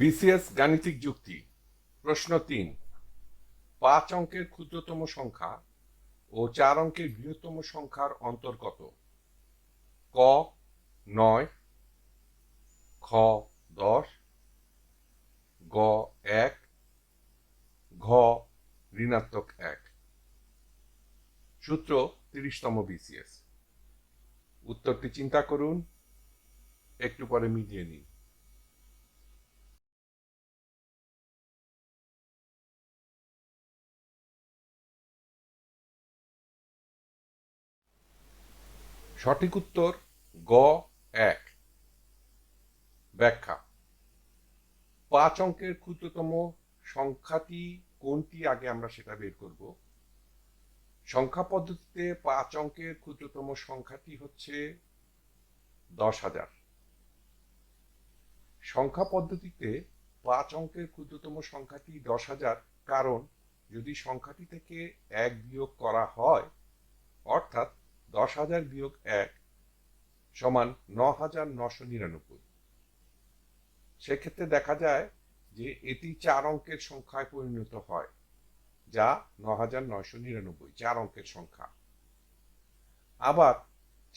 BCS গাণিতিক যুক্তি। প্রশ্ন তিন, পাঁচ অঙ্কের ক্ষুদ্রতম সংখ্যা ও চার অঙ্কের বৃহত্তম সংখ্যার অন্তর কত? ক, নয়, খ, দশ, গ, এক, ঘ, ঋণাত্মক এক। সূত্র, তিরিশতম বিসিএস। উত্তরটি চিন্তা করুন, একটু পরে মিলিয়ে নিন। সঠিক উত্তর গ, এক। ব্যাখ্যা। পাঁচ অঙ্কের ক্ষুদ্রতম সংখ্যাটি কোনটি আগে আমরা সেটা বের করব। সংখ্যা পদ্ধতিতে পাঁচ অঙ্কের ক্ষুদ্রতম সংখ্যাটি হচ্ছে দশ হাজার। সংখ্যা পদ্ধতিতে পাঁচ অঙ্কের ক্ষুদ্রতম সংখ্যাটি দশ হাজার, কারণ যদি সংখ্যাটি থেকে এক বিয়োগ করা হয়, অর্থাৎ দশ হাজার বিয়োগ এক সমান ন হাজার নশো নিরানব্বই। সেক্ষেত্রে দেখা যায় যে এটি চার অঙ্কের সংখ্যায় পরিণত হয়, যা ন হাজার নয়শো নিরানব্বই, চার অঙ্কের সংখ্যা। আবার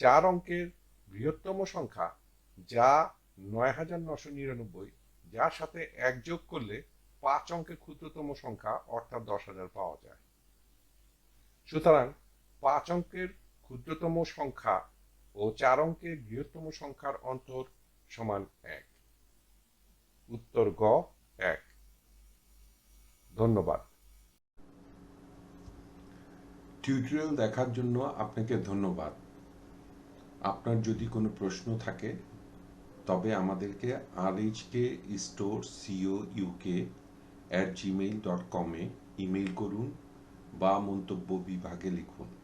চার অঙ্কের বৃহত্তম সংখ্যা, যা নয় হাজার নশো নিরানব্বই, যার সাথে এক যোগ করলে পাঁচ অঙ্কের ক্ষুদ্রতম সংখ্যা, অর্থাৎ দশ হাজার পাওয়া যায়। সুতরাং পাঁচ অঙ্কের ক্ষুদ্রতম সংখ্যা ও চার অঙ্কের বৃহত্তম সংখ্যার অন্তর সমান এক। উত্তর গ, এক। ধন্যবাদ। টিউটোরিয়াল দেখার জন্য আপনাকে ধন্যবাদ। আপনার যদি কোনো প্রশ্ন থাকে, তবে আমাদেরকে R H K store CO UK at Gmail dot কমে ইমেইল করুন বা মন্তব্য বিভাগে লিখুন।